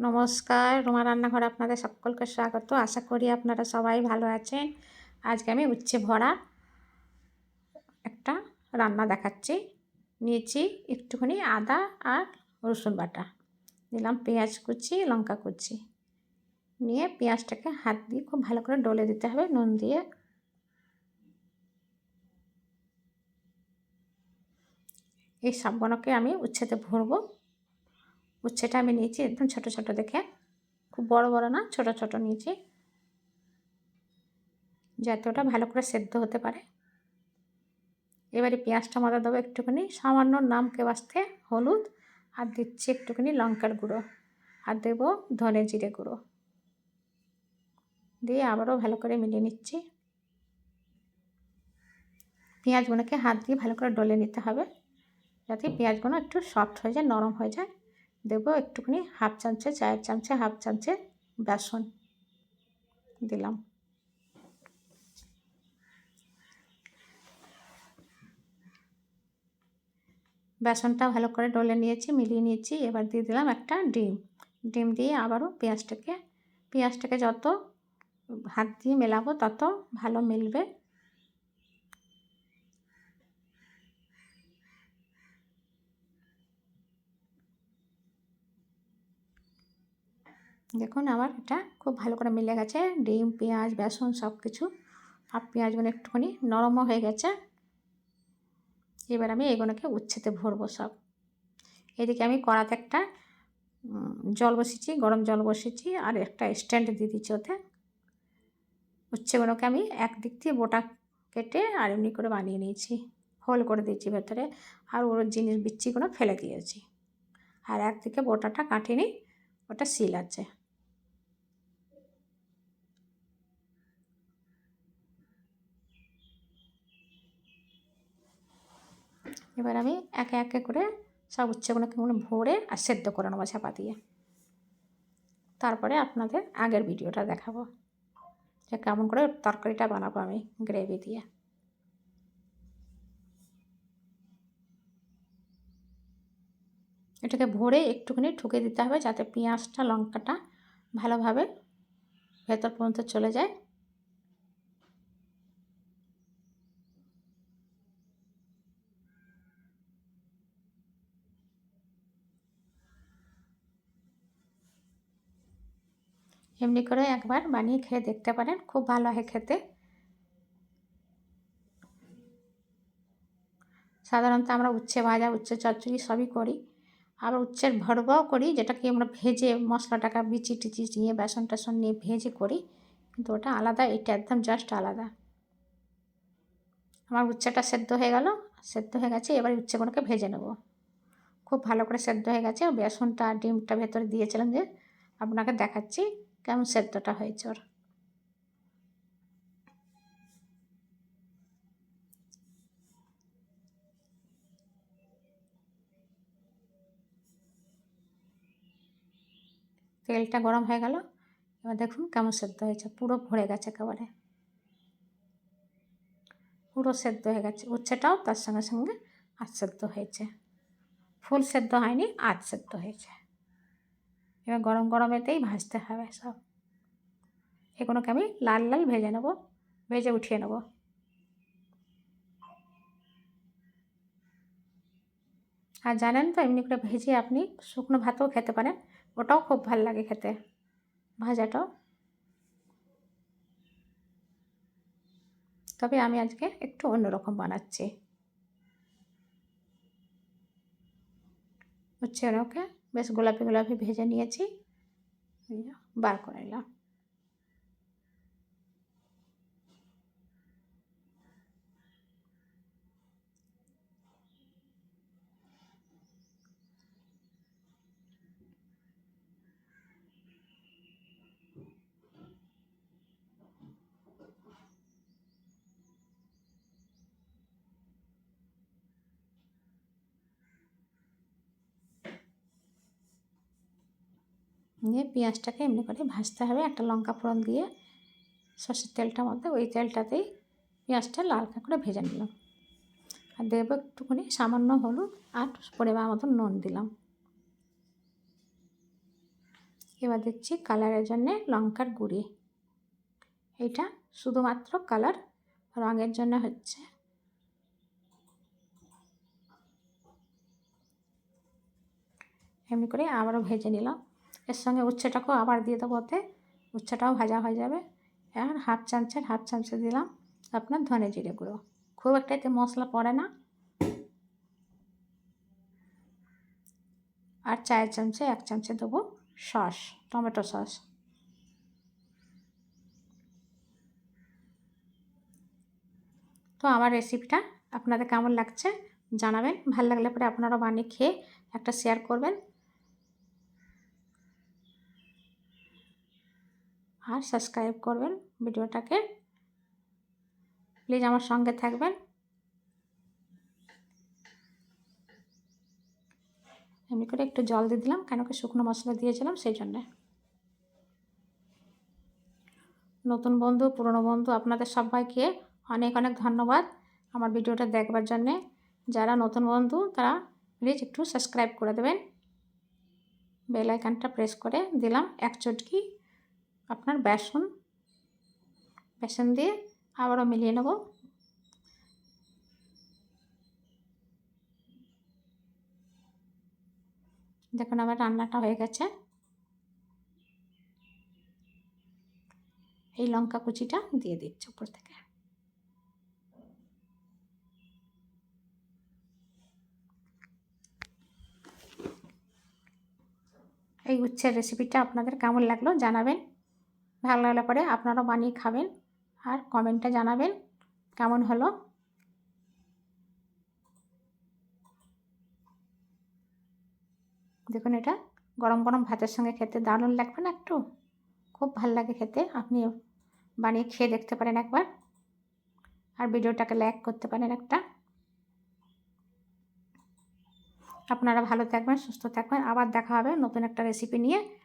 নমস্কার, রুমা রান্নাঘরে আপনাদের সকলকে স্বাগত। আশা করি আপনারা সবাই ভালো আছেন। আজকে আমি উচ্ছে ভরা একটা রান্না দেখাচ্ছি। নিয়েছি একটুখানি আদা আর রসুন বাটা। দিলাম পেঁয়াজ কুচি, লঙ্কা কুচি। নিয়ে পেঁয়াজটাকে হাত দিয়ে খুব ভালো করে ডলে দিতে হবে। নুন দিয়ে এই সবগুলোকে আমি উচ্ছেতে ভরবো। উচ্ছেটা আমি নিয়েছি, একদম ছোট ছোট দেখে। খুব বড় বড় না, ছোট ছোট নিয়েছি। যাতে ওটা ভালো করে সেদ্ধ হতে পারে। এবারে পেঁয়াজটা মাথা দেবো একটুখানি, সামান্য নামকে বাঁচতে হলুদ, আর দিচ্ছি একটুখানি লঙ্কার গুঁড়ো। আর দেবো ধনে জিরে গুঁড়ো। দিয়ে আবারও ভালো করে মিলিয়ে নিচ্ছি। পেঁয়াজগুলোকে হাত দিয়ে ভালো করে ডলে নিতে হবে, যাতে পেঁয়াজগুলো একটু সফট হয়ে যায়, নরম হয়ে যায়। দেব একটুখানি হাফ চামচে, চায়ের চামচে, হাফ চামচে বেসন দিলাম। বেসনটা ভালো করে ডলে নিয়েছি, মিলিয়ে নিয়েছি, এবার দিয়ে দিলাম একটা ডিম। ডিম দিয়ে আবারও পেঁয়াজটাকে পেঁয়াজটাকে যত হাত দিয়ে মেলাবো তত ভালো মিলবে। দেখুন আমার এটা খুব ভালো করে মিলে গেছে। ডিম, পেঁয়াজ, বেসন সব কিছু আর পেঁয়াজগুলো একটুখানি নরমও হয়ে গেছে। এবার আমি এগুলোকে উচ্ছেতে ভরবো সব। এদিকে আমি কড়াতে একটা জল বসিয়েছি, গরম জল বসিয়েছি আর একটা স্ট্যান্ড দিয়ে দিচ্ছি ওতে। উচ্ছেগুলোকে আমি একদিক দিয়ে বোটা কেটে আর এমনি করে বানিয়ে নিয়েছি। হোল করে দিয়েছি ভেতরে আর ওর জিনিস বিচ্ছিগুলো ফেলে দিয়েছি। আর একদিকে বোটাটা কাটিনি ওটা সিল আছে। এবার আমি একে একে করে সব উচ্ছেগুলোকে ভরে আর সেদ্ধ করে নেব চাপা দিয়ে। তারপরে আপনাদের আগের ভিডিওটা দেখাবো যে কেমন করে তরকারিটা বানাবো আমি গ্রেভি দিয়ে। এটাকে ভরে একটুখানি ঠুকে দিতে হবে যাতে পেঁয়াজটা, লঙ্কাটা ভালোভাবে ভেতর পর্যন্ত চলে যায়। এমনি করে একবার বানিয়ে খেয়ে দেখতে পারেন। খুব ভালো হয় খেতে। সাধারণত আমরা উচ্ছে ভাজা, উচ্ছে চচ্চড়ি সবই করি। আবার উচ্ছের ভরবাও করি, যেটাকে আমরা ভেজে মশলাটাকে বিচি টিচি নিয়ে, বেসন টেসন নিয়ে ভেজে করি। কিন্তু ওটা আলাদা, এটা একদম জাস্ট আলাদা। আমার উচ্ছেটা সেদ্ধ হয়ে গেল, সেদ্ধ হয়ে গেছে, এবার উচ্ছেগুলোকে ভেজে নেব। খুব ভালো করে সেদ্ধ হয়ে গেছে। বেসনটা, ডিমটা ভেতরে দিয়েছিলাম যে, আপনাকে দেখাচ্ছি। কেমন সেদ্ধটা হয়েছে ওর? তেলটা গরম হয়ে গেল। এবার দেখুন কেমন সেদ্ধ হয়েছে। পুরো ভরে গেছে একেবারে। পুরো সেদ্ধ হয়ে গেছে। উচ্ছেটাও তার সঙ্গে সঙ্গে আধ সেদ্ধ হয়েছে। ফুল সেদ্ধ হয়নি আধ সেদ্ধ হয়েছে। এবার গরম গরমেতেই ভাজতে হবে সব। এগুলোকে আমি লাল লাল ভেজে নেব, ভেজে উঠিয়ে নেব। আর জানেন তো, এমনি করে ভেজে আপনি শুকনো ভাতও খেতে পারেন, ওটাও খুব ভালো লাগে খেতে ভাজাটাও তবে আমি আজকে একটু অন্যরকম বানাচ্ছি। হচ্ছে ওকে বেশ গোলাপি গোলাপি ভেজে নিয়েছি। বার করে নিলাম। নিয়ে পেঁয়াজটাকে এমনি করে ভাজতে হবে। একটা লঙ্কা ফোড়ন দিয়ে সর্ষের তেলটার মধ্যে ওই তেলটাতেই পেঁয়াজটা লাল করে ভেজে নিলাম। আর দেবো একটুখানি সামান্য হলুদ আর পরিমাণ মতো নুন দিলাম। এবার দিচ্ছি কালারের জন্যে লঙ্কার গুঁড়ি। এটা শুধুমাত্র কালার রঙের জন্য হচ্ছে। এমনি করে আবারও ভেজে নিলাম। এর সঙ্গে উচ্ছেটাকেও আবার দিয়ে দেবো ওতে। উচ্ছেটাও ভাজা হয়ে যাবে। আর হাফ চামচের, হাফ চামচে দিলাম আপনার ধনে জিরে গুঁড়ো। খুব একটা এতে মশলা পড়ে না। আর চায়ের চামচে, এক চামচে দেবো সস, টমেটো সস। তো আমার রেসিপিটা আপনাদের কেমন লাগছে জানাবেন। ভালো লাগলে পরে আপনারা বানিয়ে খেয়ে একটা শেয়ার করবেন। আর সাবস্ক্রাইব করবেন ভিডিওটাকে। প্লিজ আমার সঙ্গে থাকবেন। এমনি করে একটু জল দিয়ে দিলাম, কেন কি শুকনো মশলা দিয়েছিলাম সেই জন্যে। নতুন বন্ধু, পুরনো বন্ধু, আপনাদের সবাইকে অনেক অনেক ধন্যবাদ আমার ভিডিওটা দেখবার জন্যে। যারা নতুন বন্ধু, তারা প্লিজ একটু সাবস্ক্রাইব করে দেবেন। বেল আইকনটা প্রেস করে দিলাম, এক চটকি আপনার বেসন বেসন দিয়ে আবারও মিলিয়ে নেব। দেখুন আমার রান্নাটা হয়ে গেছে। এই লঙ্কা কুচিটা দিয়ে দিচ্ছি উপর থেকে। এই উচ্ছের রেসিপিটা আপনাদের কেমন লাগল জানাবেন। ভালো লাগলে পরে আপনারাও বানিয়ে খাবেন আর কমেন্টে জানাবেন কেমন হলো। দেখুন এটা গরম গরম ভাতের সঙ্গে খেতে দারুণ লাগবে না একটু? খুব ভালো লাগে খেতে আপনি বানিয়ে খেয়ে দেখতে পারেন একবার। আর ভিডিওটাকে লাইক করতে পারেন একটা। আপনারা ভালো থাকবেন, সুস্থ থাকবেন, আবার দেখা হবে নতুন একটা রেসিপি নিয়ে।